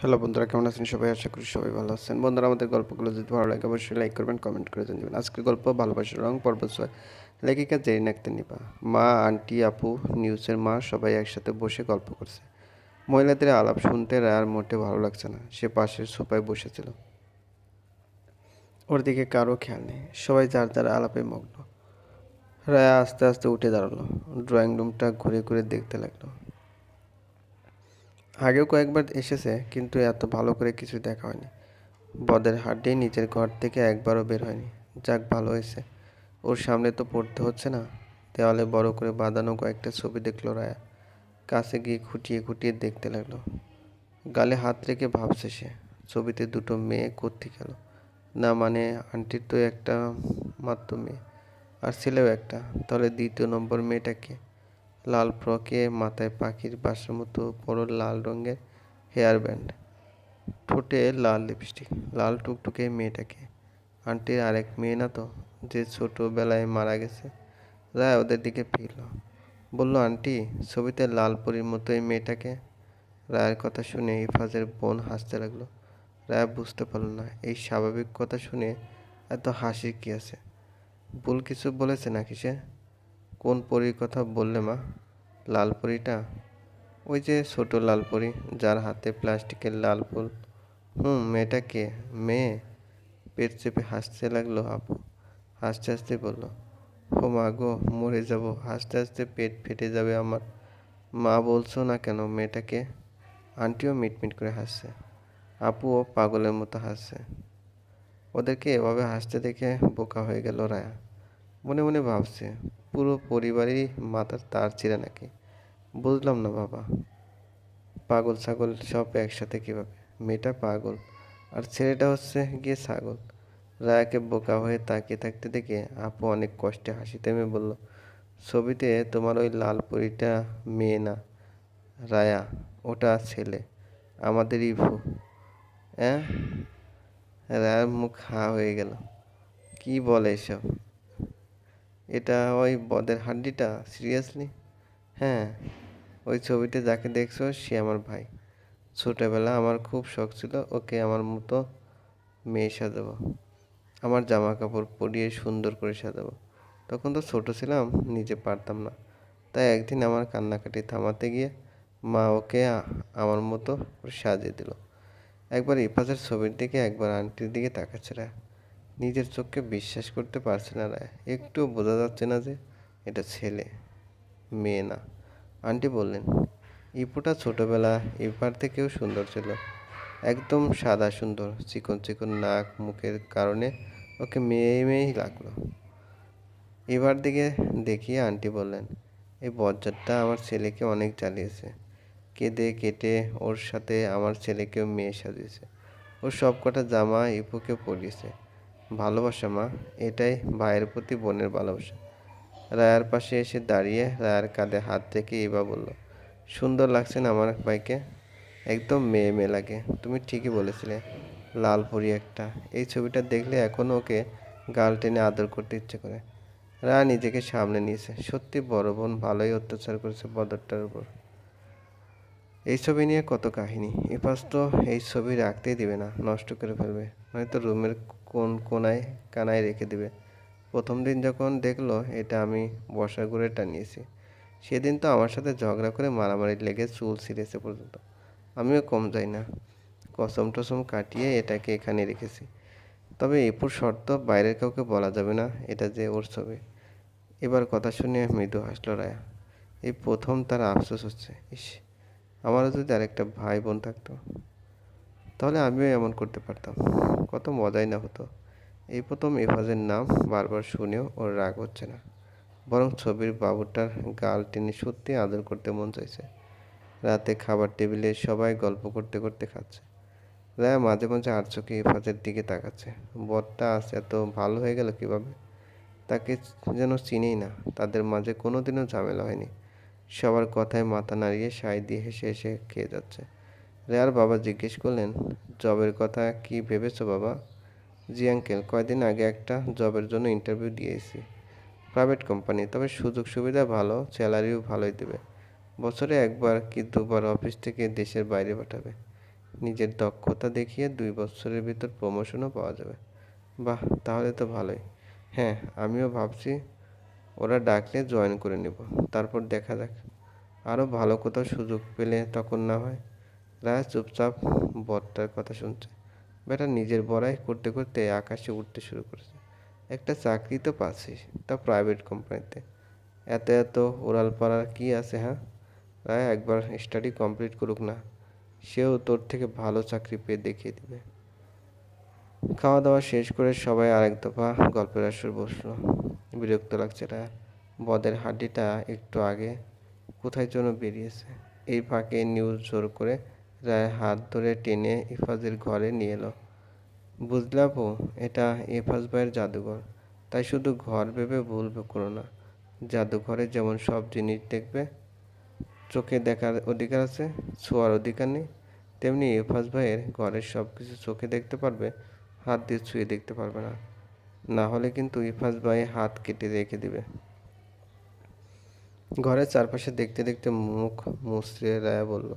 Hello বন্ধুরা, কেমন আছেন সবাই? আশা করি সবাই ভালো আছেন। বন্ধুরা, আমাদের গল্পগুলো যদি ভালো লাগে, অবশ্যই লাইক করবেন কমেন্ট করে জানাবেন। আজকের গল্প, ভালোবাসার রং, পর্ব ছয়। লেখিকা জেরিন আক্তার নিপা মা, আন্টি, আপু, নিউজের মা, সবাই একসাথে বসে গল্প করছে। মহিলাদের আলাপ শুনতে রায়ার মোটে ভালো লাগছে না। সে পাশের সোফায় বসেছিল। ওর দিকে কারও খেয়াল নেই। সবাই যার যার আলাপে মগ্ন। রায়া আস্তে আস্তে উঠে দাঁড়াল। ড্রয়িং রুমটা ঘুরে ঘুরে দেখতে লাগল। আগেও কয়েকবার এসেছে, কিন্তু এত ভালো করে কিছু দেখা হয়নি। বদের হাড্ডি নিজের ঘর থেকে একবারও বের হয়নি। যাক, ভালো হয়েছে। ওর সামনে তো পড়তে হচ্ছে না। দেওয়ালে বড় করে বাঁধানো কয়েকটা ছবি দেখল রায়া। কাছে গিয়ে খুঁটিয়ে খুঁটিয়ে দেখতে লাগল। গালে হাত রেখে ভাবছে সে, ছবিতে দুটো মেয়ে করতে গেল না মানে আন্টির তো একটা মাত্র মেয়ে, আর ছেলেও একটা। তাহলে দ্বিতীয় নম্বর মেয়েটাকে লাল ফ্রকে মাথায় পাখির বাসার মতো বড় লাল রঙের হেয়ার ব্যান্ড ঠোঁটে লাল লিপস্টিক লাল টুকটুকে মেয়েটাকে। আন্টির আরেক মেয়ে না তো, যে ছোটোবেলায় মারা গেছে। রায় ওদের দিকে ফিরল। বলল, আন্টি, ছবিতে লাল পরীর মতো এই মেয়েটাকে? রায়ের কথা শুনে ইফাজের বোন হাসতে লাগল। রায় বুঝতে পারল না, এই স্বাভাবিক কথা শুনে এত হাসির কি আছে? ভুল কিছু বলেছে নাকি সে? কোন পরীর কথা বললে মা? লাল পরীটা ওই যে ছোট লাল পরী যার হাতে প্লাস্টিকের লাল ফুল। হুম, মেয়েটা কে? মেয়ে? পেট চেপে হাসতে লাগল আপু। হাসতে হাসতে বলল, ও মা গো, মরে যাব। হাসতে হাসতে পেট ফেটে যাবে আমার। মা বলছো না কেন মেয়েটাকে আন্টিও মিটমিট করে হাসছে। আপুও পাগলের মতো হাসছে। ওদেরকে এভাবে হাসতে দেখে বোকা হয়ে গেল রায়া। মনে মনে ভাবছে, পুরো পরিবারই মাথার তার ছিঁড়ে নাকি? বুঝলাম না বাবা। পাগল ছাগল সব একসাথে কীভাবে? মেয়েটা পাগল, আর ছেলেটা হচ্ছে গিয়ে ছাগল। রায়াকে বোকা হয়ে তাকিয়ে থাকতে দেখে আপু অনেক কষ্টে হাসি থেমে বলল, ছবিতে তোমার ওই লাল পরীটা মেয়ে না, রায়া, ওটা ছেলে আমাদের ইভু হ্যাঁ রায়ার মুখ হা হয়ে গেল। কি বলে এসব? এটা ওই বদের হাড্ডিটা সিরিয়াসলি হ্যাঁ ওই ছবিতে যাকে দেখছ, সে আমার ভাই। ছোটোবেলা আমার খুব শখ ছিল ওকে আমার মতো মেয়ে সাজাবো, আমার জামা কাপড় পরিয়ে সুন্দর করে সাজাবো। তখন তো ছোটো ছিলাম, নিজে পারতাম না। তাই একদিন আমার কান্নাকাটি থামাতে গিয়ে মা ওকে আমার মতো সাজিয়ে দিল। একবার ইফাজের ছবির দিকে, একবার আন্টির দিকে তাকাচ্ছে নিজের চোখকে বিশ্বাস করতে পারছে না রায়। একটুও বোঝা যাচ্ছে না যে এটা ছেলে, মেয়ে না। আন্টি বললেন, ইপুটা ছোটোবেলা ইপার থেকেও সুন্দর ছিল। একদম সাদা সুন্দর, চিকন চিকন নাক, মুখের কারণে ওকে মেয়ে মেয়েই লাগল। এবার দিকে দেখিয়ে আন্টি বললেন এই বজ্জারটা আমার ছেলেকে অনেক জ্বালিয়েছে। কেঁদে কেটে ওর সাথে আমার ছেলেকেও মেয়ে সাজিয়েছে। ওর সব কটা জামা ইপুকে পরিয়েছে। ভালোবাসা মা, এটাই ভাইয়ের প্রতি বোনের ভালোবাসা। রায়ার পাশে এসে দাঁড়িয়ে রায়ার কাঁধে হাত রেখে এবার বলল, সুন্দর লাগছে না আমার ভাইকে? একদম মেয়ে মেয়ে লাগে, তুমি ঠিকই বলেছিলে, লাল পরি একটা। এই ছবিটা দেখলে এখনও ওকে গাল টেনে আদর করতে ইচ্ছে করে। রায়া নিজেকে সামনে নিয়েছে। সত্যি বড় বোন ভালোই অত্যাচার করেছে বদরটার উপর। এই ছবি নিয়ে কত কাহিনী? এপাশ তো এই ছবি রাখতেই দিবে না, নষ্ট করে ফেলবে। নয়তো রুমের কোন কোনায় কানায় রেখে দিবে। প্রথম দিন যখন দেখল, এটা আমি বসার ঘুরে টানিয়েছি। সেদিন তো আমার সাথে ঝগড়া করে মারামারি লেগে চুল ছিঁড়েছে পর্যন্ত। আমিও কম যাই না। কসম টসম কাটিয়ে এটাকে এখানে রেখেছি। তবে এপুর শর্ত বাইরের কাউকে বলা যাবে না, এটা যে ওর ছবি। এবার কথা শুনে মৃদু হাসলো রায়া। এই প্রথম তার আফসোস হচ্ছে। ইস, আমারও যদি আরেকটা ভাই বোন থাকতো। তাহলে আমিও এমন করতে পারতাম। কত মজাই না হতো। এই প্রথম এফাজের নাম বারবার শুনেও ওর রাগ হচ্ছে না। বরং ছবির বাবুটার গাল টেনে সত্যি আদর করতে মন চাইছে। রাতে খাবার টেবিলে সবাই গল্প করতে করতে খাচ্ছে। রায়া মাঝে মাঝে আর চোখে এফাজের দিকে তাকাচ্ছে। বরটা আজ এত ভালো হয়ে গেল কীভাবে? তাকে যেন চিনেই না। তাদের মাঝে কোনোদিনও ঝামেলা হয়নি। সবার কথায় মাথা নাড়িয়ে সাই দিয়ে হেসে হেসে খেয়ে যাচ্ছে। রেয়ার বাবা জিজ্ঞেস করলেন, জবের কথা কি ভেবেছো বাবা? জি আঙ্কেল, কয়দিন আগে একটা জবের জন্য ইন্টারভিউ দিয়েছি প্রাইভেট কোম্পানি তবে সুযোগ সুবিধা ভালো স্যালারিও ভালোই দেবে। বছরে একবার কি দুবার অফিস থেকে দেশের বাইরে পাঠাবে। নিজের দক্ষতা দেখিয়ে দুই বছরের ভিতর প্রমোশনও পাওয়া যাবে। বাহ, তাহলে তো ভালোই। হ্যাঁ আমিও ভাবছি ওরা ডাকলে জয়েন করে নেব, তারপর দেখা যাক। আরও ভালো কোথাও সুযোগ পেলে তখন না হয় রায়া চুপচাপ বরটার কথা শুনছে। বেটা নিজের বড়াই করতে করতে আকাশে উঠতে শুরু করেছে। একটা চাকরি তো পাচ্ছিস, তা প্রাইভেট কোম্পানিতে এত এত ওরালপাড়ার কি আছে হ্যাঁ? রায় একবার স্টাডি কমপ্লিট করুক না, সেও তোর থেকে ভালো চাকরি পেয়ে দেখিয়ে দিবে। খাওয়া দাওয়া শেষ করে সবাই আরেক দফা গল্পের আসর বসল। বিরক্ত লাগছে রায় বদের হাড্ডিটা একটু আগে কোথায় যেন বেরিয়েছে। এই ফাঁকে নিউজ জোর করে রায় হাত ধরে টেনে ইফাজের ঘরে নিয়ে এলো। বুঝলে আপু এটা ইফাজ ভাইয়ের জাদুঘর। তাই শুধু ঘর ভেবে ভুল করো না। জাদুঘরে যেমন সব জিনিস দেখবে, চোখে দেখার অধিকার আছে, ছোঁয়ার অধিকার নেই, তেমনি ইফাজ ভাইয়ের ঘরের সব কিছু চোখে দেখতে পারবে, হাত দিয়ে ছুঁয়ে দেখতে পারবে না। না হলে কিন্তু ইফাজ ভাই হাত কেটে রেখে দিবে। ঘরের চারপাশে দেখতে দেখতে মুখ মুচড়ে রায়া বলল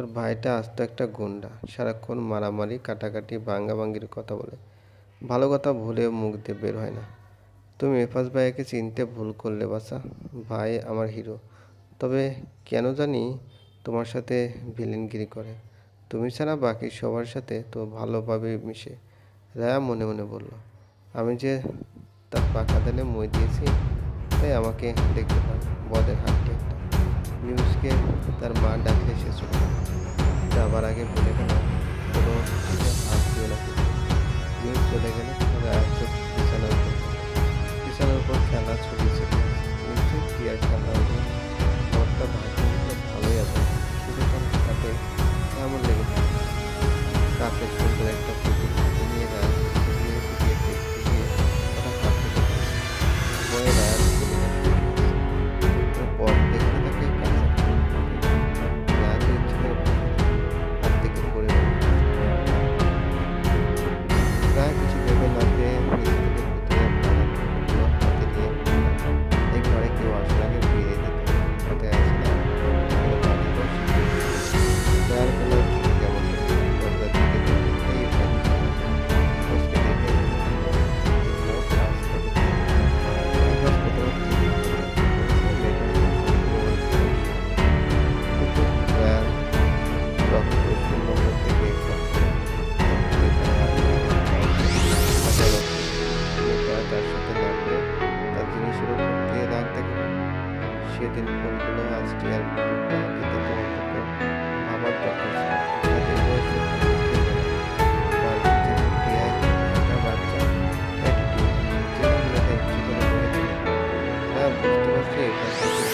তোর ভাইটা আস্ত একটা গুন্ডা। সারাক্ষণ মারামারি, কাটাকাটি, ভাঙ্গাভাঙ্গির কথা বলে। ভালো কথা ভুলে মুখ দিয়ে বের হয় না। তুমি এফাজ ভাইকে চিনতে ভুল করলে বাসা ভাই আমার হিরো। তবে কেন জানি তোমার সাথে ভিলেনগিরি করে। তুমি ছাড়া বাকি সবার সাথে তো ভালোভাবে মিশে। রায়া মনে মনে বলল, আমি যে তার পাকা দানে মই দিয়েছি, তাই আমাকে দেখতে পাবে বদের হাতটি একটা নিউজকে তার মা ডাকলে সে চলে যাবে। যাবার আগে বলে গেল কোনো কিছুতে হাত দিও না কিন্তু। নিউজ চলে গেলে রায়া চোখ বিছানার উপর বিছানার উপর খেলা ছড়িয়েছে তা বুঝতে পারছি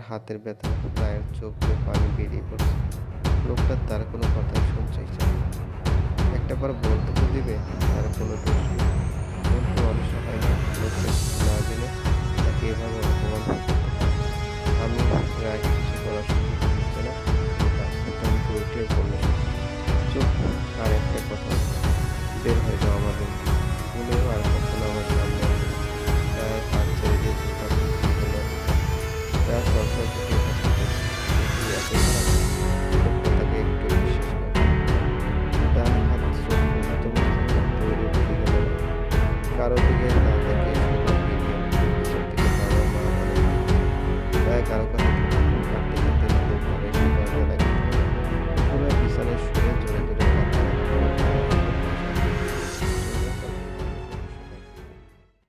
আর হাতের ব্যথা প্রায় চোখ দিয়ে পানি বেরিয়ে পড়ছে। লোকটা তার কোনো কথা শুনছেই চায় না। একটা বার বলতে তো দিবে, তার কোনো দোষ কিন্তু মানুষ হয় না লোকটা না জেনে তাকে এভাবে অপমান আমি রায় কিছু করার ডান হাত চোখ